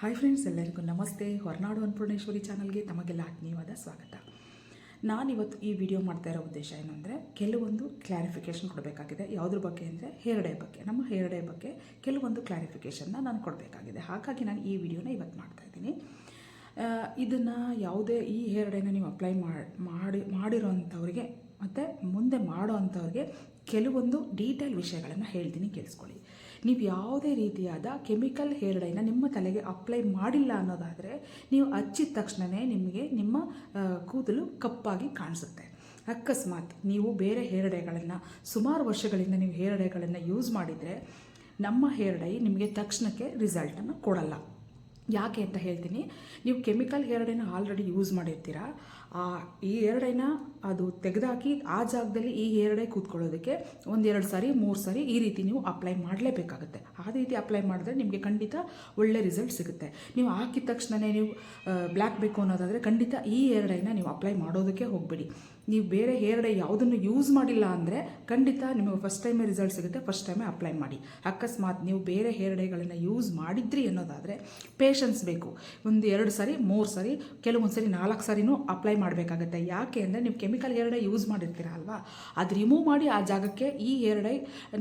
Hi friends ಎಲ್ಲರಿಗೂ ನಮಸ್ತೆ. ಹೊರನಾಡು ಅನ್ನಪೂರ್ಣೇಶ್ವರಿ ಚಾನಲ್ಗೆ ತಮಗೆಲ್ಲ ಆತ್ಮೀಯವಾದ ಸ್ವಾಗತ. ನಾನಿವತ್ತು ಈ ವಿಡಿಯೋ ಮಾಡ್ತಾ ಇರೋ ಉದ್ದೇಶ ಏನು ಅಂದರೆ ಕೆಲವೊಂದು ಕ್ಲಾರಿಫಿಕೇಷನ್ ಕೊಡಬೇಕಾಗಿದೆ. ಯಾವುದ್ರ ಬಗ್ಗೆ ಅಂದರೆ ಹೇರ್ ಡೇ ಬಗ್ಗೆ. ನಮ್ಮ ಹೇರ್ ಡೇ ಬಗ್ಗೆ ಕೆಲವೊಂದು ಕ್ಲಾರಿಫಿಕೇಷನ್ನ ನಾನು ಕೊಡಬೇಕಾಗಿದೆ. ಹಾಗಾಗಿ ನಾನು ಈ ವಿಡಿಯೋನ ಇವತ್ತು ಮಾಡ್ತಾ ಇದ್ದೀನಿ. ಇದನ್ನು ಯಾವುದೇ ಈ ಹೇರ್ ಡೇನ ನೀವು ಅಪ್ಲೈ ಮಾಡಿ, ಮಾಡಿರೋಂಥವ್ರಿಗೆ ಮತ್ತು ಮುಂದೆ ಮಾಡೋ ಅಂಥವ್ರಿಗೆ ಕೆಲವೊಂದು ಡೀಟೇಲ್ ವಿಷಯಗಳನ್ನು ಹೇಳ್ತೀನಿ, ಕೇಳಿಸ್ಕೊಳ್ಳಿ. ನೀವು ಯಾವುದೇ ರೀತಿಯಾದ ಕೆಮಿಕಲ್ ಹೇರ್ ಡೈನ ನಿಮ್ಮ ತಲೆಗೆ ಅಪ್ಲೈ ಮಾಡಿಲ್ಲ ಅನ್ನೋದಾದರೆ ನೀವು ಹಚ್ಚಿದ ತಕ್ಷಣವೇ ನಿಮಗೆ ನಿಮ್ಮ ಕೂದಲು ಕಪ್ಪಾಗಿ ಕಾಣಿಸುತ್ತೆ. ಅಕಸ್ಮಾತ್ ನೀವು ಬೇರೆ ಹೇರ್ ಡೈಗಳನ್ನು ಸುಮಾರು ವರ್ಷಗಳಿಂದ ನೀವು ಹೇರ್ ಡೈಗಳನ್ನು ಯೂಸ್ ಮಾಡಿದರೆ ನಮ್ಮ ಹೇರ್ ಡೈ ನಿಮಗೆ ತಕ್ಷಣಕ್ಕೆ ರಿಸಲ್ಟನ್ನು ಕೊಡಲ್ಲ. ಯಾಕೆ ಅಂತ ಹೇಳ್ತೀನಿ, ನೀವು ಕೆಮಿಕಲ್ ಹೇರ್ ಡೈನ ಆಲ್ರೆಡಿ ಯೂಸ್ ಮಾಡಿರ್ತೀರಾ ಈ ಎರಡೈನ ಅದು ತೆಗೆದಾಕಿ ಆ ಜಾಗದಲ್ಲಿ ಈ ಎರಡೇ ಕೂತ್ಕೊಳ್ಳೋದಕ್ಕೆ ಒಂದೆರಡು ಸಾರಿ, ಮೂರು ಸಾರಿ ಈ ರೀತಿ ನೀವು ಅಪ್ಲೈ ಮಾಡಲೇಬೇಕಾಗುತ್ತೆ. ಆ ರೀತಿ ಅಪ್ಲೈ ಮಾಡಿದ್ರೆ ನಿಮಗೆ ಖಂಡಿತ ಒಳ್ಳೆ ರಿಸಲ್ಟ್ ಸಿಗುತ್ತೆ. ನೀವು ಹಾಕಿದ ತಕ್ಷಣವೇ ನೀವು ಬ್ಲ್ಯಾಕ್ ಬೇಕು ಅನ್ನೋದಾದರೆ ಖಂಡಿತ ಈ ಎರಡೈನ ನೀವು ಅಪ್ಲೈ ಮಾಡೋದಕ್ಕೆ ಹೋಗಬೇಡಿ. ನೀವು ಬೇರೆ ಹೇರ್ ಡೈ ಯಾವುದನ್ನು ಯೂಸ್ ಮಾಡಿಲ್ಲ ಅಂದರೆ ಖಂಡಿತ ನಿಮಗೆ ಫಸ್ಟ್ ಟೈಮೇ ರಿಸಲ್ಟ್ ಸಿಗುತ್ತೆ ಫಸ್ಟ್ ಟೈಮೇ ಅಪ್ಲೈ ಮಾಡಿ. ಅಕಸ್ಮಾತ್ ನೀವು ಬೇರೆ ಹೇರ್ ಯೂಸ್ ಮಾಡಿದ್ರಿ ಅನ್ನೋದಾದರೆ ಪೇಷನ್ಸ್ ಬೇಕು. ಒಂದು ಎರಡು ಸಾರಿ, ಮೂರು ಸಾರಿ ಕೆಲವೊಂದು ಸಾರಿ ನಾಲ್ಕು ಸಾರಿನೂ ಅಪ್ಲೈ ಮಾಡಬೇಕಾಗತ್ತೆ. ಯಾಕೆ ಅಂದರೆ ನೀವು ಕೆಮಿಕಲ್ ಹೇರ್ ಡೈ ಯೂಸ್ ಮಾಡಿರ್ತೀರ ಅಲ್ವಾ? ಅದು ರಿಮೂವ್ ಮಾಡಿ ಆ ಜಾಗಕ್ಕೆ ಈ ಹೇರ್ ಡೈ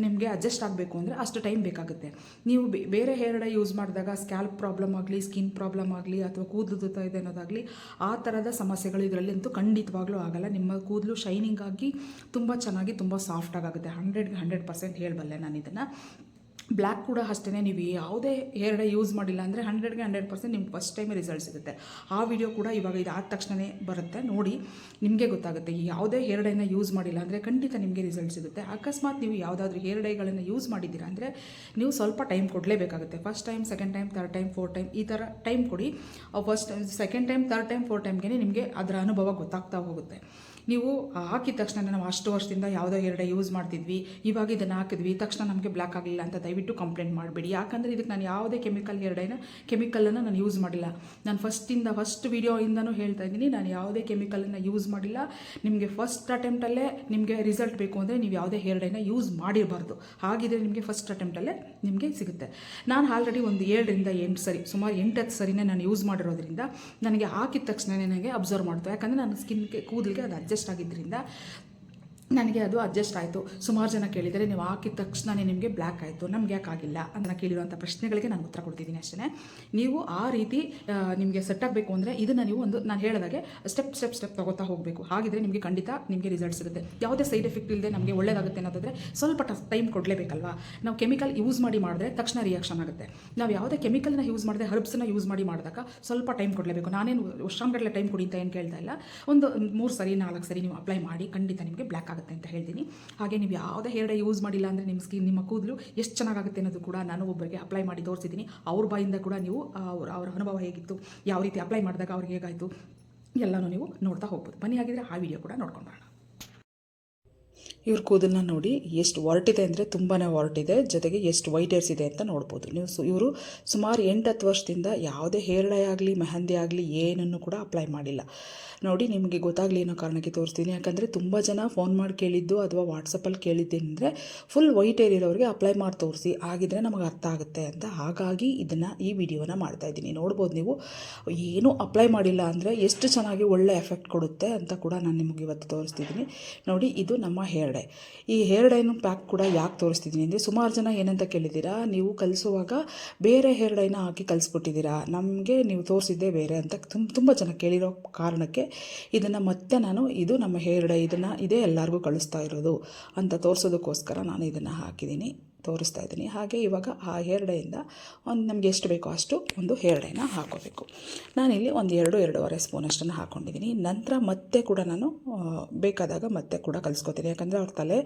ನಿಮಗೆ ಅಡ್ಜಸ್ಟ್ ಆಗಬೇಕು ಅಂದರೆ ಅಷ್ಟು ಟೈಮ್ ಬೇಕಾಗುತ್ತೆ. ನೀವು ಬೇರೆ ಹೇರ್ ಡೈ ಯೂಸ್ ಮಾಡಿದಾಗ ಸ್ಕ್ಯಾಲ್ಪ್ ಪ್ರಾಬ್ಲಮ್ ಆಗಲಿ ಸ್ಕಿನ್ ಪ್ರಾಬ್ಲಮ್ ಆಗಲಿ ಅಥವಾ ಕೂದಲು ಇದೆ ಅನ್ನೋದಾಗಲಿ ಆ ಥರದ ಸಮಸ್ಯೆಗಳು ಇದರಲ್ಲಂತೂ ಖಂಡಿತವಾಗ್ಲೂ ಆಗಲ್ಲ. ನಿಮ್ಮ ಕೂದಲು ಶೈನಿಂಗ್ ಆಗಿ ತುಂಬ ಚೆನ್ನಾಗಿ ತುಂಬ ಸಾಫ್ಟ್ ಆಗುತ್ತೆ ಹಂಡ್ರೆಡ್ಗೆ ಹಂಡ್ರೆಡ್ ಪರ್ಸೆಂಟ್ ಹೇಳಬಲ್ಲೆ ನಾನು ಇದನ್ನು ಬ್ಲ್ಯಾಕ್ ಕೂಡ ಅಷ್ಟೇ ನೀವು ಯಾವುದೇ ಹೇರ್ ಡೈ ಯೂಸ್ ಮಾಡಿಲ್ಲ ಅಂದರೆ ಹಂಡ್ರೆಡ್ಗೆ ಹಂಡ್ರೆಡ್ ಪರ್ಸೆಂಟ್ ನಿಮ್ಗೆ ಫಸ್ಟ್ ಟೈಮ್ ರಿಸಲ್ಟ್ ಸಿಗುತ್ತೆ. ಆ ವಿಡಿಯೋ ಕೂಡ ಇವಾಗ ಇದು ಆದ ತಕ್ಷಣವೇ ಬರುತ್ತೆ. ನೋಡಿ, ನಿಮಗೆ ಗೊತ್ತಾಗುತ್ತೆ. ಯಾವುದೇ ಹೇರ್ ಡೈನ ಯೂಸ್ ಮಾಡಿಲ್ಲ ಅಂದರೆ ಖಂಡಿತ ನಿಮಗೆ ರಿಸಲ್ಟ್ ಸಿಗುತ್ತೆ. ಅಕಸ್ಮಾತ್ ನೀವು ಯಾವುದಾದ್ರೂ ಹೇರ್ ಡೈಗಳನ್ನು ಯೂಸ್ ಮಾಡಿದ್ದೀರಾ ಅಂದರೆ ನೀವು ಸ್ವಲ್ಪ time ಕೊಡಲೇಬೇಕಾಗುತ್ತೆ. First time second time third time four time ಈ ಥರ ಟೈಮ್ ಕೊಡಿ. First second time third time four ಟೈಮ್ಗೆ ನಿಮಗೆ ಅದರ ಅನುಭವ ಗೊತ್ತಾಗ್ತಾ ಹೋಗುತ್ತೆ. ನೀವು ಹಾಕಿದ ತಕ್ಷಣ ನಾವು ಅಷ್ಟು ವರ್ಷದಿಂದ ಯಾವುದೋ ಎರಡು ಯೂಸ್ ಮಾಡ್ತಿದ್ವಿ, ಇವಾಗ ಇದನ್ನು ಹಾಕಿದ್ವಿ, ತಕ್ಷಣ ನಮಗೆ ಬ್ಲ್ಯಾಕ್ ಆಗಲಿಲ್ಲ ಅಂತ ದಯವಿಟ್ಟು ಕಂಪ್ಲೇಂಟ್ ಮಾಡಬೇಡಿ. ಯಾಕಂದರೆ ಇದಕ್ಕೆ ನಾನು ಯಾವುದೇ ಕೆಮಿಕಲ್ ಎರಡೈನ ಕೆಮಿಕಲನ್ನು ನಾನು ಯೂಸ್ ಮಾಡಿಲ್ಲ. ನಾನು ಫಸ್ಟಿಂದ ಫಸ್ಟ್ ವೀಡಿಯೋಯಿಂದನೂ ಹೇಳ್ತಾ ಇದ್ದೀನಿ, ನಾನು ಯಾವುದೇ ಕೆಮಿಕಲನ್ನು ಯೂಸ್ ಮಾಡಿಲ್ಲ. ನಿಮಗೆ ಫಸ್ಟ್ ಅಟೆಂಪ್ಟಲ್ಲೇ ನಿಮಗೆ ರಿಸಲ್ಟ್ ಬೇಕು ಅಂದರೆ ನೀವು ಯಾವುದೇ ಎರಡೈನ ಯೂಸ್ ಮಾಡಿರಬಾರ್ದು. ಹಾಗಿದ್ರೆ ನಿಮಗೆ ಫಸ್ಟ್ ಅಟೆಂಪ್ಟಲ್ಲೇ ನಿಮಗೆ ಸಿಗುತ್ತೆ. ನಾನು ಆಲ್ರೆಡಿ ಒಂದು ಏಳರಿಂದ ಎಂಟು ಸರಿ, ಸುಮಾರು ಎಂಟು ಹತ್ತು ಸರಿನೇ ನಾನು ಯೂಸ್ ಮಾಡಿರೋದ್ರಿಂದ ನನಗೆ ಹಾಕಿದ ತಕ್ಷಣ ನನಗೆ ಅಬ್ಸರ್ವ್ ಮಾಡ್ತು. ಯಾಕಂದರೆ ನನ್ನ ಸ್ಕಿನ್ಗೆ ಕೂದಲಿಗೆ ಅದು ಅಡ್ಜಸ್ಟ್ ಆಗಿದ್ದರಿಂದ ನನಗೆ ಅದು ಅಡ್ಜಸ್ಟ್ ಆಯಿತು. ಸುಮಾರು ಜನ ಕೇಳಿದರೆ ನೀವು ಹಾಕಿದ ತಕ್ಷಣನೇ ನಿಮಗೆ ಬ್ಲ್ಯಾಕ್ ಆಯಿತು. ನಮ್ಗೆ ಯಾಕೆ ಆಗಿಲ್ಲ? ಅಂತ ಕೇಳಿರುವಂಥ ಪ್ರಶ್ನೆಗಳಿಗೆ ನಾನು ಉತ್ತರ ಕೊಡ್ತಿದ್ದೀನಿ ಅಷ್ಟೇ ನೀವು ಆ ರೀತಿ ನಿಮಗೆ ಸೆಟ್ ಆಗಬೇಕು ಅಂದರೆ ಇದನ್ನು ನೀವು ಒಂದು, ನಾನು ಹೇಳಿದಾಗೆ ಸ್ಟೆಪ್ ಸ್ಟೆಪ್ ಸ್ಟೆಪ್ ತಗೋತಾ ಹೋಗಬೇಕು. ಹಾಗಿದ್ರೆ ನಿಮಗೆ ಖಂಡಿತ ನಿಮಗೆ ರಿಸಲ್ಟ್ ಸಿಗುತ್ತೆ. ಯಾವುದೇ ಸೈಡ್ ಎಫೆಕ್ಟ್ ಇಲ್ಲದೆ ನಮಗೆ ಒಳ್ಳೇದಾಗುತ್ತೆ ಅನ್ನೋದಾದರೆ ಸ್ವಲ್ಪ ಟೈಮ್ ಕೊಡಲೇಬೇಕಲ್ವಾ? ನಾವು ಕೆಮಿಕಲ್ ಯೂಸ್ ಮಾಡಿ ಮಾಡಿದ್ರೆ ತಕ್ಷಣ ರಿಯಾಕ್ಷನ್ ಆಗುತ್ತೆ. ನಾವು ಯಾವುದೇ ಕೆಮಿಕಲ್ನ ಯೂಸ್ ಮಾಡಿದೆ ಹರ್ಬ್ಸನ್ನ ಯೂಸ್ ಮಾಡಿ ಮಾಡಿದಾಗ ಸ್ವಲ್ಪ ಟೈಮ್ ಕೊಡಲೇಬೇಕು. ನಾನೇನು ವರ್ಷಾಂಗಡಲೆ ಟೈಮ್ ಕೊಡಿ ಅಂತ ಏನು ಕೇಳ್ತಾ ಇಲ್ಲ. ಒಂದು ಮೂರು ಸರಿ, ನಾಲ್ಕು ಸರಿ ನೀವು ಅಪ್ಲೈ ಮಾಡಿ ಖಂಡಿತ ನಿಮಗೆ ಬ್ಲ್ಯಾಕ್ ಆಗುತ್ತೆ. ಅಂತ ಹೇಳ್ತೀನಿ. ಹಾಗೆ ನೀವು ಯಾವುದೇ ಹೇರ್ ಡೈ ಯೂಸ್ ಮಾಡಿಲ್ಲ ಅಂದರೆ ನಿಮ್ಮ ಸ್ಕಿನ್ ನಿಮ್ಮ ಕೂದಲು ಎಷ್ಟು ಚೆನ್ನಾಗಾಗುತ್ತೆ ಅನ್ನೋದು ಕೂಡ ನಾನು ಒಬ್ಬರಿಗೆ ಅಪ್ಲೈ ಮಾಡಿ ತೋರಿಸಿದ್ದೀನಿ. ಅವ್ರ ಬಾಯಿಂದ ಕೂಡ ನೀವು ಅವ್ರ, ಅವರ ಅನುಭವ ಹೇಗಿತ್ತು, ಯಾವ ರೀತಿ ಅಪ್ಲೈ ಮಾಡಿದಾಗ ಅವ್ರಿಗೆ ಹೇಗಾಯಿತು, ಎಲ್ಲನೂ ನೀವು ನೋಡ್ತಾ ಹೋಗ್ಬೋದು. ಬನ್ನಿ ಹಾಗಿದ್ರೆ ಆ ವಿಡಿಯೋ ಕೂಡ ನೋಡ್ಕೊಂಡು ಬರೋಣ. ಇವ್ರ ಕೂದಲನ್ನ ನೋಡಿ ಎಷ್ಟು ಒರಟಿದೆ ಅಂದರೆ ತುಂಬಾ ಒರಟಿದೆ. ಜೊತೆಗೆ ಎಷ್ಟು ವೈಟ್ ಹೇರ್ಸ್ ಇದೆ ಅಂತ ನೋಡ್ಬೋದು. ನೀವು ಸು, ಇವರು ಸುಮಾರು ಎಂಟು ಹತ್ತು ವರ್ಷದಿಂದ ಯಾವುದೇ ಹೇರ್ ಡೈ ಆಗಲಿ, ಮೆಹಂದಿ ಆಗಲಿ ಏನನ್ನು ಕೂಡ ಅಪ್ಲೈ ಮಾಡಿಲ್ಲ. ನೋಡಿ, ನಿಮಗೆ ಗೊತ್ತಾಗಲಿ ಅನ್ನೋ ಕಾರಣಕ್ಕೆ ತೋರಿಸ್ತೀನಿ. ಯಾಕಂದರೆ ತುಂಬ ಜನ ಫೋನ್ ಮಾಡಿ ಕೇಳಿದ್ದು ಅಥವಾ ವಾಟ್ಸಪ್ಪಲ್ಲಿ ಕೇಳಿದ್ದೇನೆಂದರೆ ಫುಲ್ ವೈಟ್ ಹೇರ್ ಇರೋರಿಗೆ ಅಪ್ಲೈ ಮಾಡಿ ತೋರಿಸಿ, ಆಗಿದ್ರೆ ನಮಗೆ ಅರ್ಥ ಆಗುತ್ತೆ ಅಂತ. ಹಾಗಾಗಿ ಇದನ್ನು ಈ ವಿಡಿಯೋನ ಮಾಡ್ತಾ ಇದ್ದೀನಿ. ನೋಡ್ಬೋದು ನೀವು, ಏನೂ ಅಪ್ಲೈ ಮಾಡಿಲ್ಲ ಅಂದರೆ ಎಷ್ಟು ಚೆನ್ನಾಗಿ ಒಳ್ಳೆ ಎಫೆಕ್ಟ್ ಕೊಡುತ್ತೆ ಅಂತ ಕೂಡ ನಾನು ನಿಮಗೆ ಇವತ್ತು ತೋರಿಸ್ತಿದ್ದೀನಿ. ನೋಡಿ, ಇದು ನಮ್ಮ ಹೇರ್ ಡೈ ಈ ಹೇರ್ ಡೈನು ಪ್ಯಾಕ್ ಕೂಡ ಯಾಕೆ ತೋರಿಸ್ತಿದ್ದೀನಿ ಅಂದರೆ ಸುಮಾರು ಜನ ಏನಂತ ಕೇಳಿದ್ದೀರಾ? ನೀವು ಕಲಿಸುವಾಗ ಬೇರೆ ಹೇರ್ ಡೈನ ಹಾಕಿ ಕಲಿಸ್ಬಿಟ್ಟಿದ್ದೀರಾ? ನಮಗೆ ನೀವು ತೋರಿಸಿದ್ದೇ ಬೇರೆ ಅಂತ ತುಂಬ ತುಂಬ ಜನ ಕೇಳಿರೋ ಕಾರಣಕ್ಕೆ ಇದನ್ನು ಮತ್ತೆ ನಾನು ಇದು ನಮ್ಮ ಹೇರ್ ಡೈ ಇದನ್ನು ಇದೇ ಎಲ್ಲರಿಗೂ ಕಳಿಸ್ತಾ ಇರೋದು ಅಂತ ತೋರಿಸೋದಕ್ಕೋಸ್ಕರ ನಾನು ಇದನ್ನು ಹಾಕಿದ್ದೀನಿ. ತೋರಿಸ್ತಾ ಇದ್ದೀನಿ. ಹಾಗೆ ಇವಾಗ ಆ ಎರಡೆಯಿಂದ ಒಂದು ನಮಗೆ ಎಷ್ಟು ಬೇಕೋ ಅಷ್ಟು ಒಂದು ಎರಡೇನ ಡೈನ ಹಾಕೋಬೇಕು. ನಾನಿಲ್ಲಿ ಒಂದು ಎರಡು ಎರಡೂವರೆ ಸ್ಪೂನ್ ಅಷ್ಟನ್ನು ಹಾಕ್ಕೊಂಡಿದ್ದೀನಿ ನಂತರ ಮತ್ತೆ ಕೂಡ ನಾನು ಬೇಕಾದಾಗ ಮತ್ತೆ ಕೂಡ ಕಲಿಸ್ಕೊತೀನಿ. ಯಾಕಂದರೆ ಅವ್ರ ತಲೆ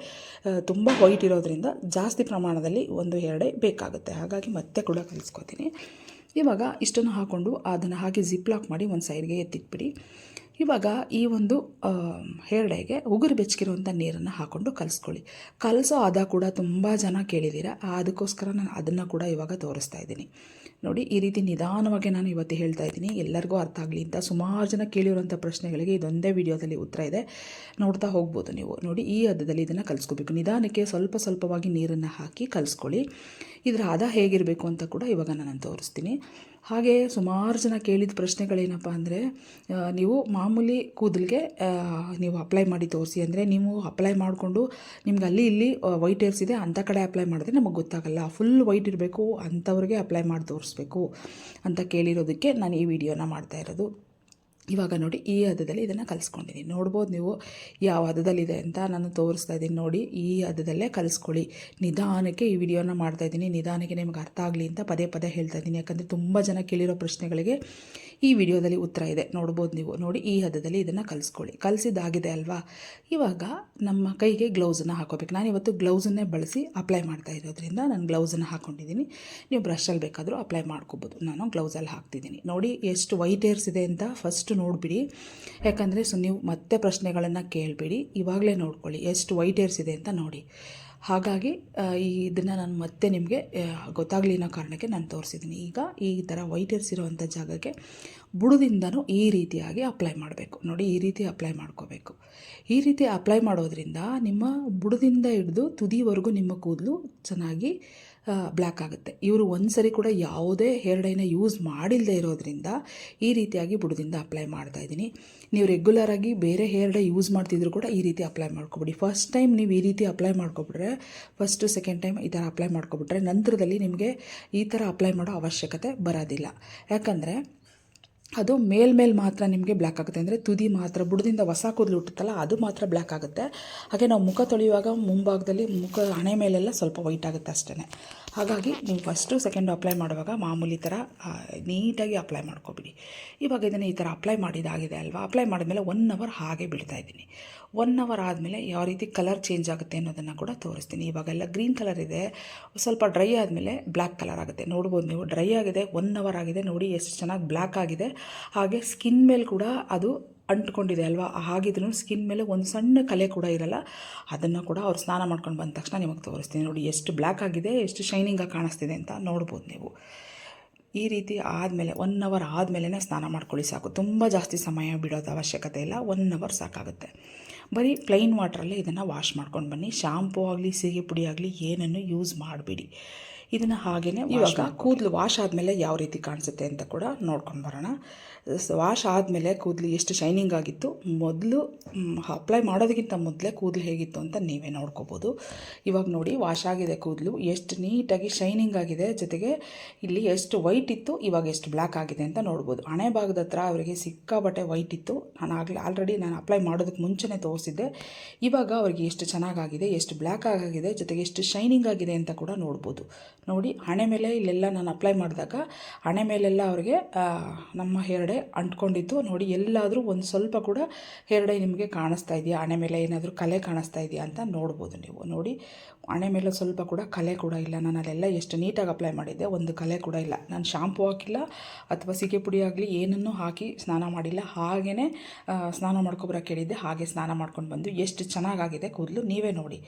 ತುಂಬ ವೈಟ್ ಇರೋದ್ರಿಂದ ಜಾಸ್ತಿ ಪ್ರಮಾಣದಲ್ಲಿ ಒಂದು ಎರಡೆ ಬೇಕಾಗುತ್ತೆ. ಹಾಗಾಗಿ ಮತ್ತೆ ಕೂಡ ಕಲಿಸ್ಕೊತೀನಿ. ಇವಾಗ ಇಷ್ಟನ್ನು ಹಾಕ್ಕೊಂಡು ಅದನ್ನು ಹಾಗೆ ಜಿಪ್ ಲಾಕ್ ಮಾಡಿ ಒಂದು ಸೈಡ್ಗೆ ಎತ್ತಿಟ್ಬಿಡಿ. ಇವಾಗ ಈ ಒಂದು ಹೇರ್ ಡೈಗೆ ಉಗುರು ಬೆಚ್ಚಗಿರುವಂಥ ನೀರನ್ನು ಹಾಕ್ಕೊಂಡು ಕಲಿಸ್ಕೊಳ್ಳಿ. ಕಲಸೋ ಹದ ಕೂಡ ತುಂಬ ಜನ ಕೇಳಿದ್ದೀರ ಅದಕ್ಕೋಸ್ಕರ ನಾನು ಅದನ್ನು ಕೂಡ ಇವಾಗ ತೋರಿಸ್ತಾ ಇದ್ದೀನಿ. ನೋಡಿ, ಈ ರೀತಿ ನಿಧಾನವಾಗಿ ನಾನು ಇವತ್ತು ಹೇಳ್ತಾ ಇದ್ದೀನಿ. ಎಲ್ಲರಿಗೂ ಅರ್ಥ ಆಗಲಿ ಅಂತ ಸುಮಾರು ಜನ ಕೇಳಿರುವಂಥ ಪ್ರಶ್ನೆಗಳಿಗೆ ಇದೊಂದೇ ವಿಡಿಯೋದಲ್ಲಿ ಉತ್ತರ ಇದೆ. ನೋಡ್ತಾ ಹೋಗ್ಬೋದು ನೀವು. ನೋಡಿ, ಈ ಹದದಲ್ಲಿ ಇದನ್ನು ಕಲಿಸ್ಕೋಬೇಕು. ನಿಧಾನಕ್ಕೆ ಸ್ವಲ್ಪ ಸ್ವಲ್ಪವಾಗಿ ನೀರನ್ನು ಹಾಕಿ ಕಲಿಸ್ಕೊಳ್ಳಿ. ಇದರ ಹದ ಹೇಗಿರಬೇಕು ಅಂತ ಕೂಡ ಇವಾಗ ನಾನು ತೋರಿಸ್ತೀನಿ. ಹಾಗೆ ಸುಮಾರು ಜನ ಕೇಳಿದ ಪ್ರಶ್ನೆಗಳೇನಪ್ಪ ಅಂದರೆ ನೀವು ಮಾಮೂಲಿ ಕೂದಲಿಗೆ ನೀವು ಅಪ್ಲೈ ಮಾಡಿ ತೋರಿಸಿ ಅಂದರೆ ನೀವು ಅಪ್ಲೈ ಮಾಡಿಕೊಂಡು ನಿಮ್ಗೆ ಅಲ್ಲಿ ಇಲ್ಲಿ ವೈಟ್ ಏರ್ಸ್ ಇದೆ ಅಂಥ ಕಡೆ ಅಪ್ಲೈ ಮಾಡಿದ್ರೆ ನಮಗೆ ಗೊತ್ತಾಗಲ್ಲ. ಫುಲ್ ವೈಟ್ ಇರಬೇಕು ಅಂಥವ್ರಿಗೆ ಅಪ್ಲೈ ಮಾಡಿ ತೋರಿಸ್ಬೇಕು ಅಂತ ಕೇಳಿರೋದಕ್ಕೆ ನಾನು ಈ ವಿಡಿಯೋನ ಮಾಡ್ತಾ ಇರೋದು. ಇವಾಗ ನೋಡಿ ಈ ಹದದಲ್ಲಿ ಇದನ್ನು ಕಲಿಸ್ಕೊಂಡಿದ್ದೀನಿ ನೋಡ್ಬೋದು ನೀವು ಯಾವ ಹದದಲ್ಲಿದೆ ಅಂತ ನಾನು ತೋರಿಸ್ತಾ ಇದ್ದೀನಿ. ನೋಡಿ ಈ ಹದದಲ್ಲೇ ಕಲಿಸ್ಕೊಳ್ಳಿ. ನಿಧಾನಕ್ಕೆ ಈ ವಿಡಿಯೋನ ಮಾಡ್ತಾ ಇದ್ದೀನಿ. ನಿಧಾನಕ್ಕೆ ನಿಮ್ಗೆ ಅರ್ಥ ಆಗಲಿ ಅಂತ ಪದೇ ಪದೇ ಹೇಳ್ತಾ ಇದ್ದೀನಿ. ಯಾಕಂದರೆ ತುಂಬ ಜನ ಕೇಳಿರೋ ಪ್ರಶ್ನೆಗಳಿಗೆ ಈ ವಿಡಿಯೋದಲ್ಲಿ ಉತ್ತರ ಇದೆ. ನೋಡ್ಬೋದು ನೀವು. ನೋಡಿ ಈ ಹದದಲ್ಲಿ ಇದನ್ನು ಕಲಿಸ್ಕೊಳ್ಳಿ. ಕಲಿಸಿದ್ದಾಗಿದೆ ಅಲ್ವಾ? ಇವಾಗ ನಮ್ಮ ಕೈಗೆ ಗ್ಲೌಸನ್ನು ಹಾಕೋಬೇಕು. ನಾನು ಇವತ್ತು ಗ್ಲೌಸನ್ನೇ ಬಳಸಿ ಅಪ್ಲೈ ಮಾಡ್ತಾ ಇರೋದ್ರಿಂದ ನಾನು ಗ್ಲೌಸನ್ನು ಹಾಕ್ಕೊಂಡಿದ್ದೀನಿ ನೀವು ಬ್ರಷಲ್ಲಿ ಬೇಕಾದರೂ ಅಪ್ಲೈ ಮಾಡ್ಕೋಬೋದು. ನಾನು ಗ್ಲೌಸಲ್ಲಿ ಹಾಕ್ತಿದ್ದೀನಿ. ನೋಡಿ ಎಷ್ಟು ವೈಟ್ ಏರ್ಸ್ ಇದೆ ಅಂತ ಫಸ್ಟ್ ನೋಡಿಬಿಡಿ. ಯಾಕಂದರೆ ಸೊ ನೀವು ಮತ್ತೆ ಪ್ರಶ್ನೆಗಳನ್ನು ಕೇಳಬೇಡಿ. ಇವಾಗಲೇ ನೋಡ್ಕೊಳ್ಳಿ. ಎಷ್ಟು ವೈಟ್ ಏರ್ಸ್ ಇದೆ ಅಂತ ನೋಡಿ. ಹಾಗಾಗಿ ಈ ಇದನ್ನು ನಾನು ಮತ್ತೆ ನಿಮಗೆ ಗೊತ್ತಾಗಲಿ ಅನ್ನೋ ಕಾರಣಕ್ಕೆ ನಾನು ತೋರಿಸಿದ್ದೀನಿ ಈಗ ಈ ಥರ ವೈಟ್ ಏರ್ಸ್ ಇರುವಂಥ ಜಾಗಕ್ಕೆ ಬುಡದಿಂದನೂ ಈ ರೀತಿಯಾಗಿ ಅಪ್ಲೈ ಮಾಡಬೇಕು. ನೋಡಿ, ಈ ರೀತಿ ಅಪ್ಲೈ ಮಾಡ್ಕೋಬೇಕು. ಈ ರೀತಿ ಅಪ್ಲೈ ಮಾಡೋದ್ರಿಂದ ನಿಮ್ಮ ಬುಡದಿಂದ ಹಿಡಿದು ತುದಿವರೆಗೂ ನಿಮ್ಮ ಕೂದಲು ಚೆನ್ನಾಗಿ ಬ್ಲ್ಯಾಕ್ ಆಗುತ್ತೆ. ಇವರು ಒಂದು ಸರಿ ಕೂಡ ಯಾವುದೇ ಹೇರ್ ಡೈನ ಯೂಸ್ ಮಾಡಿಲ್ಲದೆ ಇರೋದ್ರಿಂದ ಈ ರೀತಿಯಾಗಿ ಬುಡದಿಂದ ಅಪ್ಲೈ ಮಾಡ್ತಾ ಇದ್ದೀನಿ. ನೀವು ರೆಗ್ಯುಲರಾಗಿ ಬೇರೆ ಹೇರ್ ಡೈ ಯೂಸ್ ಮಾಡ್ತಿದ್ರು ಕೂಡ ಈ ರೀತಿ ಅಪ್ಲೈ ಮಾಡ್ಕೊಬಿಡಿ. ಫಸ್ಟ್ ಟೈಮ್ ನೀವು ಈ ರೀತಿ ಅಪ್ಲೈ ಮಾಡ್ಕೊಬಿಟ್ರೆ ಫಸ್ಟು ಸೆಕೆಂಡ್ ಟೈಮ್ ಈ ಥರ ಅಪ್ಲೈ ಮಾಡ್ಕೊಬಿಟ್ರೆ ನಂತರದಲ್ಲಿ ನಿಮಗೆ ಈ ಥರ ಅಪ್ಲೈ ಮಾಡೋ ಅವಶ್ಯಕತೆ ಬರೋದಿಲ್ಲ. ಯಾಕಂದರೆ ಅದು ಮೇಲ್ಮೇಲ್ ಮಾತ್ರ ನಿಮಗೆ ಬ್ಲ್ಯಾಕ್ ಆಗುತ್ತೆ. ಅಂದರೆ ತುದಿ ಮಾತ್ರ, ಬುಡದಿಂದ ಹೊಸ ಕೂದಲು ಹುಟ್ಟುತ್ತಲ್ಲ, ಅದು ಮಾತ್ರ ಬ್ಲ್ಯಾಕ್ ಆಗುತ್ತೆ. ಹಾಗೆ ನಾವು ಮುಖ ತೊಳೆಯುವಾಗ ಮುಂಭಾಗದಲ್ಲಿ ಮುಖ ಹಣೆ ಮೇಲೆಲ್ಲ ಸ್ವಲ್ಪ ವೈಟ್ ಆಗುತ್ತೆ ಅಷ್ಟೇ ಹಾಗಾಗಿ ನೀವು ಫಸ್ಟು ಸೆಕೆಂಡು ಅಪ್ಲೈ ಮಾಡುವಾಗ ಮಾಮೂಲಿ ಥರ ನೀಟಾಗಿ ಅಪ್ಲೈ ಮಾಡ್ಕೊಬಿಡಿ. ಇವಾಗ ಇದನ್ನು ಈ ಥರ ಅಪ್ಲೈ ಮಾಡಿದಾಗಿದೆ ಅಲ್ವಾ? ಅಪ್ಲೈ ಮಾಡಿದ್ಮೇಲೆ ಒನ್ ಅವರ್ ಹಾಗೆ ಬಿಡ್ತಾ ಇದ್ದೀನಿ. ಒನ್ ಅವರ್ ಆದಮೇಲೆ ಯಾವ ರೀತಿ ಕಲರ್ ಚೇಂಜ್ ಆಗುತ್ತೆ ಅನ್ನೋದನ್ನು ಕೂಡ ತೋರಿಸ್ತೀನಿ. ಇವಾಗೆಲ್ಲ ಗ್ರೀನ್ ಕಲರ್ ಇದೆ. ಸ್ವಲ್ಪ ಡ್ರೈ ಆದಮೇಲೆ ಬ್ಲ್ಯಾಕ್ ಕಲರ್ ಆಗುತ್ತೆ. ನೋಡ್ಬೋದು ನೀವು. ಡ್ರೈ ಆಗಿದೆ ಒನ್ ಅವರ್ ಆಗಿದೆ. ನೋಡಿ ಎಷ್ಟು ಚೆನ್ನಾಗಿ ಬ್ಲ್ಯಾಕ್ ಆಗಿದೆ. ಹಾಗೆ ಸ್ಕಿನ್ ಮೇಲೆ ಕೂಡ ಅದು ಅಂಟ್ಕೊಂಡಿದೆ ಅಲ್ವಾ? ಹಾಗಿದ್ರೂ ಸ್ಕಿನ್ ಮೇಲೆ ಒಂದು ಸಣ್ಣ ಕಲೆ ಕೂಡ ಇರಲ್ಲ. ಅದನ್ನು ಕೂಡ ಅವ್ರು ಸ್ನಾನ ಮಾಡ್ಕೊಂಡು ಬಂದ ತಕ್ಷಣ ನಿಮಗೆ ತೋರಿಸ್ತೀನಿ. ನೋಡಿ ಎಷ್ಟು ಬ್ಲ್ಯಾಕ್ ಆಗಿದೆ ಎಷ್ಟು ಶೈನಿಂಗಾಗಿ ಕಾಣಿಸ್ತಿದೆ ಅಂತ ನೋಡ್ಬೋದು ನೀವು. ಈ ರೀತಿ ಆದಮೇಲೆ ಒನ್ ಅವರ್ ಆದಮೇಲೆ ಸ್ನಾನ ಮಾಡ್ಕೊಳ್ಳಿ ಸಾಕು. ತುಂಬ ಜಾಸ್ತಿ ಸಮಯ ಬಿಡೋದು ಅವಶ್ಯಕತೆ ಇಲ್ಲ. ಒನ್ ಅವರ್ ಸಾಕಾಗುತ್ತೆ. ಬರೀ ಪ್ಲೈನ್ ವಾಟ್ರಲ್ಲಿ ಇದನ್ನು ವಾಶ್ ಮಾಡ್ಕೊಂಡು ಬನ್ನಿ. ಶಾಂಪೂ ಆಗಲಿ ಸೀಗೆ ಪುಡಿ ಆಗಲಿ ಏನನ್ನು ಯೂಸ್ ಮಾಡಬೇಡಿ. ಇದನ್ನು ಹಾಗೆಯೇ ಇವಾಗ ಕೂದಲು ವಾಶ್ ಆದಮೇಲೆ ಯಾವ ರೀತಿ ಕಾಣಿಸುತ್ತೆ ಅಂತ ಕೂಡ ನೋಡ್ಕೊಂಡು ಬರೋಣ. ವಾಶ್ ಆದಮೇಲೆ ಕೂದಲು ಎಷ್ಟು ಶೈನಿಂಗ್ ಆಗಿತ್ತು, ಮೊದಲು ಅಪ್ಲೈ ಮಾಡೋದಕ್ಕಿಂತ ಮೊದಲೇ ಕೂದಲು ಹೇಗಿತ್ತು ಅಂತ ನೀವೇ ನೋಡ್ಕೋಬೋದು. ಇವಾಗ ನೋಡಿ ವಾಶ್ ಆಗಿದೆ ಕೂದಲು, ಎಷ್ಟು ನೀಟಾಗಿ ಶೈನಿಂಗ್ ಆಗಿದೆ, ಜೊತೆಗೆ ಇಲ್ಲಿ ಎಷ್ಟು ವೈಟ್ ಇತ್ತು, ಇವಾಗ ಎಷ್ಟು ಬ್ಲ್ಯಾಕ್ ಆಗಿದೆ ಅಂತ ನೋಡ್ಬೋದು. ಹಣೆ ಭಾಗದ ಹತ್ರ ಅವರಿಗೆ ಸಿಕ್ಕಾಬಟ್ಟೆ ವೈಟ್ ಇತ್ತು. ನಾನು ಆಗಲೇ ಆಲ್ರೆಡಿ ನಾನು ಅಪ್ಲೈ ಮಾಡೋದಕ್ಕೆ ಮುಂಚೆನೇ ತೋರಿಸಿದ್ದೆ. ಇವಾಗ ಅವರಿಗೆ ಎಷ್ಟು ಚೆನ್ನಾಗಾಗಿದೆ, ಎಷ್ಟು ಬ್ಲ್ಯಾಕ್ ಆಗಿದೆ, ಜೊತೆಗೆ ಎಷ್ಟು ಶೈನಿಂಗ್ ಆಗಿದೆ ಅಂತ ಕೂಡ ನೋಡ್ಬೋದು. ನೋಡಿ, ಹಣೆ ಮೇಲೆ ಇಲ್ಲೆಲ್ಲ ನಾನು ಅಪ್ಲೈ ಮಾಡಿದಾಗ, ಹಣೆ ಮೇಲೆಲ್ಲ ಅವರಿಗೆ ನಮ್ಮ ಹೇರ್ ಡೈ ಅಂಟ್ಕೊಂಡಿತ್ತು. ನೋಡಿ, ಎಲ್ಲಾದರೂ ಒಂದು ಸ್ವಲ್ಪ ಕೂಡ ಎರಡೈ ನಿಮಗೆ ಕಾಣಿಸ್ತಾ ಇದೆಯಾ? ಹಣೆ ಮೇಲೆ ಏನಾದರೂ ಕಲೆ ಕಾಣಿಸ್ತಾ ಇದೆಯಾ ಅಂತ ನೋಡ್ಬೋದು ನೀವು. ನೋಡಿ ಹಣೆ ಮೇಲೆ ಸ್ವಲ್ಪ ಕೂಡ ಕಲೆ ಕೂಡ ಇಲ್ಲ. ನಾನು ಅಲ್ಲೆಲ್ಲ ಎಷ್ಟು ನೀಟಾಗಿ ಅಪ್ಲೈ ಮಾಡಿದ್ದೆ, ಒಂದು ಕಲೆ ಕೂಡ ಇಲ್ಲ. ನಾನು ಶಾಂಪೂ ಹಾಕಿಲ್ಲ, ಅಥವಾ ಸೀಗೆ ಪುಡಿ ಆಗಲಿ, ಏನನ್ನೂ ಹಾಕಿ ಸ್ನಾನ ಮಾಡಿಲ್ಲ. ಹಾಗೆಯೇ ಸ್ನಾನ ಮಾಡ್ಕೊಬರ ಹೇಳಿದ್ದೆ, ಹಾಗೆ ಸ್ನಾನ ಮಾಡ್ಕೊಂಡು ಬಂದು ಎಷ್ಟು ಚೆನ್ನಾಗಾಗಿದೆ ಕೂದಲು ನೀವೇ ನೋಡಿ.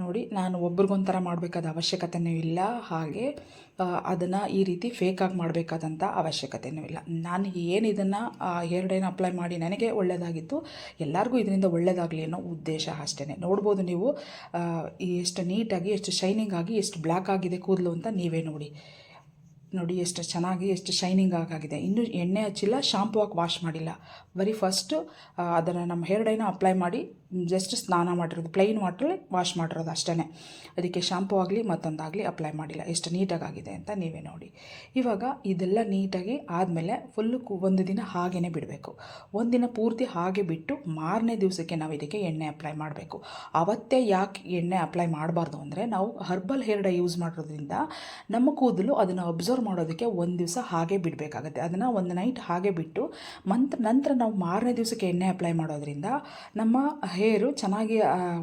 ನೋಡಿ, ನಾನು ಒಬ್ರಿಗೊಂಥರ ಮಾಡಬೇಕಾದ ಅವಶ್ಯಕತೆಯೂ ಇಲ್ಲ. ಹಾಗೆ ಅದನ್ನು ಈ ರೀತಿ ಫೇಕಾಗಿ ಮಾಡಬೇಕಾದಂಥ ಅವಶ್ಯಕತೆಯೂ ಇಲ್ಲ. ನಾನು ಏನು ಇದನ್ನು ಹೇರ್ ಅಪ್ಲೈ ಮಾಡಿ ನನಗೆ ಒಳ್ಳೆಯದಾಗಿತ್ತು ಎಲ್ಲರಿಗೂ ಇದರಿಂದ ಒಳ್ಳೆಯದಾಗಲಿ ಅನ್ನೋ ಉದ್ದೇಶ ಅಷ್ಟೇ ನೋಡ್ಬೋದು ನೀವು ಎಷ್ಟು ನೀಟಾಗಿ, ಎಷ್ಟು ಶೈನಿಂಗ್ ಆಗಿ, ಎಷ್ಟು ಬ್ಲ್ಯಾಕ್ ಆಗಿದೆ ಕೂದಲು ಅಂತ ನೀವೇ ನೋಡಿ. ನೋಡಿ, ಎಷ್ಟು ಚೆನ್ನಾಗಿ, ಎಷ್ಟು ಶೈನಿಂಗ್ ಆಗಾಗಿದೆ. ಇನ್ನೂ ಎಣ್ಣೆ ಹಚ್ಚಿಲ್ಲ ಶಾಂಪು ಹಾಕಿ ವಾಶ್ ಮಾಡಿಲ್ಲ. ಬರೀ ಫಸ್ಟು ಅದನ್ನು ನಮ್ಮ ಹೇರ್ ಡೈನ ಅಪ್ಲೈ ಮಾಡಿ ಜಸ್ಟ್ ಸ್ನಾನ ಮಾಡಿರೋದು ಪ್ಲೈನ್ ವಾಟ್ರಲ್ಲಿ ವಾಶ್ ಮಾಡಿರೋದು ಅಷ್ಟೇ ಅದಕ್ಕೆ ಶಾಂಪೂ ಆಗಲಿ ಮತ್ತೊಂದಾಗಲಿ ಅಪ್ಲೈ ಮಾಡಿಲ್ಲ. ಎಷ್ಟು ನೀಟಾಗಿ ಆಗಿದೆ ಅಂತ ನೀವೇ ನೋಡಿ. ಇವಾಗ ಇದೆಲ್ಲ ನೀಟಾಗಿ ಆದಮೇಲೆ ಫುಲ್ಲು ಒಂದು ದಿನ ಹಾಗೇ ಬಿಡಬೇಕು. ಒಂದಿನ ಪೂರ್ತಿ ಹಾಗೆ ಬಿಟ್ಟು ಮಾರನೇ ದಿವಸಕ್ಕೆ ನಾವು ಇದಕ್ಕೆ ಎಣ್ಣೆ ಅಪ್ಲೈ ಮಾಡಬೇಕು. ಅವತ್ತೇ ಯಾಕೆ ಎಣ್ಣೆ ಅಪ್ಲೈ ಮಾಡಬಾರ್ದು ಅಂದರೆ ನಾವು ಹರ್ಬಲ್ ಹೇರ್ ಡೈ ಯೂಸ್ ಮಾಡೋದ್ರಿಂದ ನಮ್ಮ ಕೂದಲು ಅದನ್ನು ಅಬ್ಸರ್ವ್ ಮಾಡೋದಕ್ಕೆ ಒಂದು ದಿವಸ ಹಾಗೆ ಬಿಡಬೇಕಾಗುತ್ತೆ. ಅದನ್ನು ಒಂದು ನೈಟ್ ಹಾಗೆ ಬಿಟ್ಟು ಮಂತ್ ನಂತರ ನಾವು ಮಾರನೇ ದಿವಸಕ್ಕೆ ಎಣ್ಣೆ ಅಪ್ಲೈ ಮಾಡೋದ್ರಿಂದ ನಮ್ಮ ಹೇರು ಚೆನ್ನಾಗಿ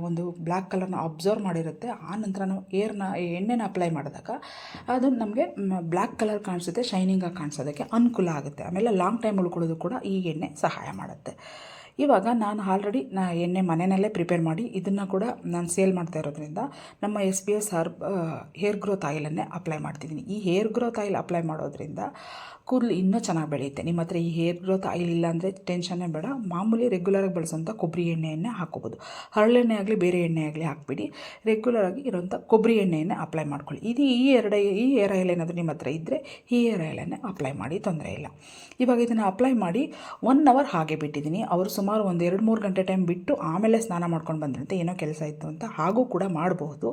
ಒಂದು ಬ್ಲ್ಯಾಕ್ ಕಲರ್ನ ಅಬ್ಸರ್ವ್ ಮಾಡಿರುತ್ತೆ. ಆ ನಂತರ ನಾವು ಏರ್ನ ಎಣ್ಣೆನ ಅಪ್ಲೈ ಮಾಡಿದಾಗ ಅದು ನಮಗೆ ಬ್ಲ್ಯಾಕ್ ಕಲರ್ ಕಾಣಿಸುತ್ತೆ ಶೈನಿಂಗಾಗಿ ಕಾಣಿಸೋದಕ್ಕೆ ಅನುಕೂಲ ಆಗುತ್ತೆ. ಆಮೇಲೆ ಲಾಂಗ್ ಟೈಮ್ ಉಳ್ಕೊಳ್ಳೋದು ಕೂಡ ಈ ಎಣ್ಣೆ ಸಹಾಯ ಮಾಡುತ್ತೆ. ಇವಾಗ ನಾನು ಆಲ್ರೆಡಿ ನಾ ಎಣ್ಣೆ ಮನೆಯಲ್ಲೇ ಪ್ರಿಪೇರ್ ಮಾಡಿ, ಇದನ್ನು ಕೂಡ ನಾನು ಸೇಲ್ ಮಾಡ್ತಾ ಇರೋದ್ರಿಂದ ನಮ್ಮ S B S herb hair growth ಆಯಿಲನ್ನೇ apply ಮಾಡ್ತಿದ್ದೀನಿ ಈ ಹೇರ್ ಗ್ರೋತ್ ಆಯಿಲ್ ಅಪ್ಲೈ ಮಾಡೋದ್ರಿಂದ ಕೂದಲು ಇನ್ನೂ ಚೆನ್ನಾಗಿ ಬೆಳೆಯುತ್ತೆ. ನಿಮ್ಮ ಹತ್ರ ಈ ಹೇರ್ ಗ್ರೋತ್ ಆಯಿಲ್ ಇಲ್ಲ ಅಂದರೆ ಟೆನ್ಷನ್ನೇ ಬೇಡ. ಮಾಮೂಲಿ ರೆಗ್ಯುಲರಾಗಿ ಬಳಸೋಂಥ ಕೊಬ್ಬರಿ ಎಣ್ಣೆಯನ್ನೇ ಹಾಕೋಬೋದು ಹರಳೆಣ್ಣೆ ಆಗಲಿ, ಬೇರೆ ಎಣ್ಣೆ ಆಗಲಿ ಹಾಕ್ಬಿಡಿ. ರೆಗ್ಯುಲರಾಗಿ ಇರೋಂಥ ಕೊಬ್ಬರಿ ಎಣ್ಣೆಯನ್ನು ಅಪ್ಲೈ ಮಾಡ್ಕೊಳ್ಳಿ. ಇದು ಈ ಎರಡು, ಈ ಹೇರ್ ಆಯಿಲ್ ಏನಾದರೂ ನಿಮ್ಮ ಹತ್ರ ಇದ್ದರೆ ಈ ಹೇರ್ ಆಯಿಲನ್ನು ಅಪ್ಲೈ ಮಾಡಿ, ತೊಂದರೆ ಇಲ್ಲ. ಇವಾಗ ಇದನ್ನು ಅಪ್ಲೈ ಮಾಡಿ ಒನ್ ಅವರ್ ಹಾಗೆ ಬಿಟ್ಟಿದ್ದೀನಿ. ಅವರು ಸುಮಾರು ಒಂದು ಎರಡು, ಮೂರು ಗಂಟೆ ಟೈಮ್ ಬಿಟ್ಟು ಆಮೇಲೆ ಸ್ನಾನ ಮಾಡ್ಕೊಂಡು ಬಂದ್ರಂತೆ. ಏನೋ ಕೆಲಸ ಇತ್ತು ಅಂತ ಹಾಗೂ ಕೂಡ ಮಾಡಬಹುದು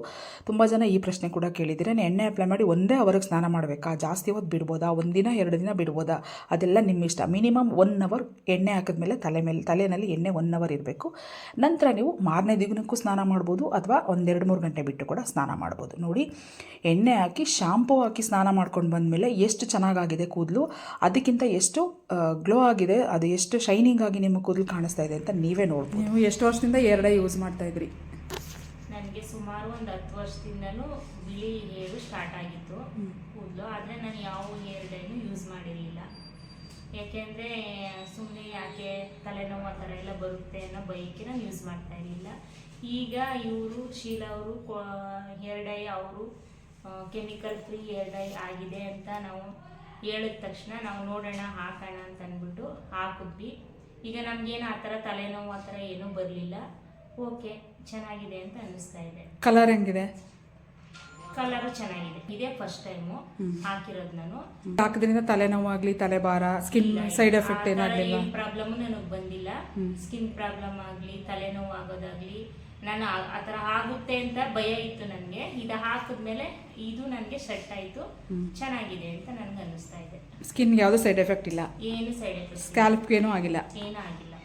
ತುಂಬ ಜನ ಈ ಪ್ರಶ್ನೆ ಕೂಡ ಕೇಳಿದ್ದೀರಾ. ಎಣ್ಣೆ ಅಪ್ಲೈ ಮಾಡಿ ಒಂದೇ ಅವರಿಗೆ ಸ್ನಾನ ಮಾಡಬೇಕಾ? ಜಾಸ್ತಿ ಹೊತ್ತು ಬಿಡ್ಬೋದಾ? ಒಂದಿನ, ಎರಡು ದಿನ ಬಿಡ್ಬೋದಾ? ಅದೆಲ್ಲ ನಿಮ್ಮ ಇಷ್ಟ ಮಿನಿಮಮ್ ಒನ್ ಅವರ್ ಎಣ್ಣೆ ಹಾಕಿದ್ಮೇಲೆ ತಲೆ ಮೇಲೆ, ತಲೆಯಲ್ಲಿ ಎಣ್ಣೆ ಒನ್ ಅವರ್ ಇರಬೇಕು. ನಂತರ ನೀವು ಮಾರನೇ ದಿನಕ್ಕೂ ಸ್ನಾನ ಮಾಡ್ಬೋದು ಅಥವಾ ಒಂದೆರಡು ಮೂರು ಗಂಟೆ ಬಿಟ್ಟು ಕೂಡ ಸ್ನಾನ ಮಾಡ್ಬೋದು. ನೋಡಿ, ಎಣ್ಣೆ ಹಾಕಿ ಶಾಂಪೂ ಹಾಕಿ ಸ್ನಾನ ಮಾಡ್ಕೊಂಡು ಬಂದಮೇಲೆ ಎಷ್ಟು ಚೆನ್ನಾಗಾಗಿದೆ ಕೂದಲು. ಅದಕ್ಕಿಂತ ಎಷ್ಟು ಗ್ಲೋ ಆಗಿದೆ, ಅದು ಎಷ್ಟು ಶೈನಿಂಗ್ ಆಗಿ ನಿಮ್ಮ ಕೂದಲು ಕಾಣಿಸ್ತಾ ಇದೆ ಅಂತ ನೀವೇ ನೋಡ್ಬೋದು. ನೀವು ಎಷ್ಟು ವರ್ಷದಿಂದ ಎರಡೇ ಯೂಸ್ ಮಾಡ್ತಾ ಇದ್ರಿ? ನನಗೆ ಸುಮಾರು ಒಂದು ಹತ್ತು ವರ್ಷದಿಂದನೂ ಬಿಳಿ ಹೇರು ಸ್ಟಾರ್ಟ್ ಆಗಿತ್ತು. ಕೂದಲು. ಆದರೆ ನಾನು ಯಾವ ಹೇರ್ ಡೈನು ಯೂಸ್ ಮಾಡಿರಲಿಲ್ಲ. ಯಾಕೆಂದರೆ ಸುಮ್ಮನೆ ಯಾಕೆ ತಲೆನೋವು ಆ ಥರ ಎಲ್ಲ ಬರುತ್ತೆ ಅನ್ನೋ ಬೈಕೆ ನಾನು ಯೂಸ್ ಮಾಡ್ತಾ ಇರಲಿಲ್ಲ. ಈಗ ಇವರು ಶೀಲಾ ಅವರು ಹೇರ್ ಡೈ ಅವರು ಕೆಮಿಕಲ್ ಫ್ರೀ ಹೇರ್ ಡೈ ಆಗಿದೆ ಅಂತ ನಾವು ಹೇಳಿದ ತಕ್ಷಣ ನಾವು ನೋಡೋಣ ಹಾಕೋಣ ಅಂತ ಅಂದ್ಬಿಟ್ಟು ಹಾಕಿದ್ವಿ. ಈಗ ನಮಗೇನು ಆ ಥರ ತಲೆನೋವು ಆ ಥರ ಏನೂ ಬರಲಿಲ್ಲ. ಓಕೆ ಚೆನ್ನಾಗಿದೆ ಅಂತ ಅನ್ನಿಸ್ತಾ ಇದೆ. ಕಲರ್ ಹೆಂಗಿದೆ? ಕಲರು ಚೆನ್ನಾಗಿದೆ. ಇದೇ ಫಸ್ಟ್ ಟೈಮು ಹಾಕಿರೋದು ನಾನು. ಹಾಕಿದ್ರಿಂದ ತಲೆನೋವಾಗಲಿ ತಲೆಭಾರ ಸ್ಕಿನ್ ಸೈಡ್ ಎಫೆಕ್ಟ್ ಏನಾಗಲಿಲ್ಲ? ಪ್ರಾಬ್ಲಮ್ ನನಗೆ ಬಂದಿಲ್ಲ. ಸ್ಕಿನ್ ಪ್ರಾಬ್ಲಮ್ ಆಗಲಿ ತಲೆನೋವು ಆಗೋದಾಗ್ಲಿ ನಾನು ಆ- ಥರ ಆಗುತ್ತೆ ಅಂತ ಭಯ ಇತ್ತು ನನಗೆ. ಇದು ಹಾಕಿದ್ಮೇಲೆ ಇದು ನನಗೆ ಸೆಟ್ ಆಯಿತು. ಚೆನ್ನಾಗಿದೆ ಅಂತ ನನಗೆ ಅನ್ನಿಸ್ತಾ ಇದೆ ಸ್ಕಿನ್ಗೆ ಯಾವುದೂ ಸೈಡ್ ಎಫೆಕ್ಟ್ ಇಲ್ಲ. ಏನು ಸೈಡ್ ಎಫೆಕ್ಟ್ ಸ್ಕ್ಯಾಲ್ಪ್ಗೇನೂ ಆಗಿಲ್ಲ. ಏನೂ ಆಗಿಲ್ಲ.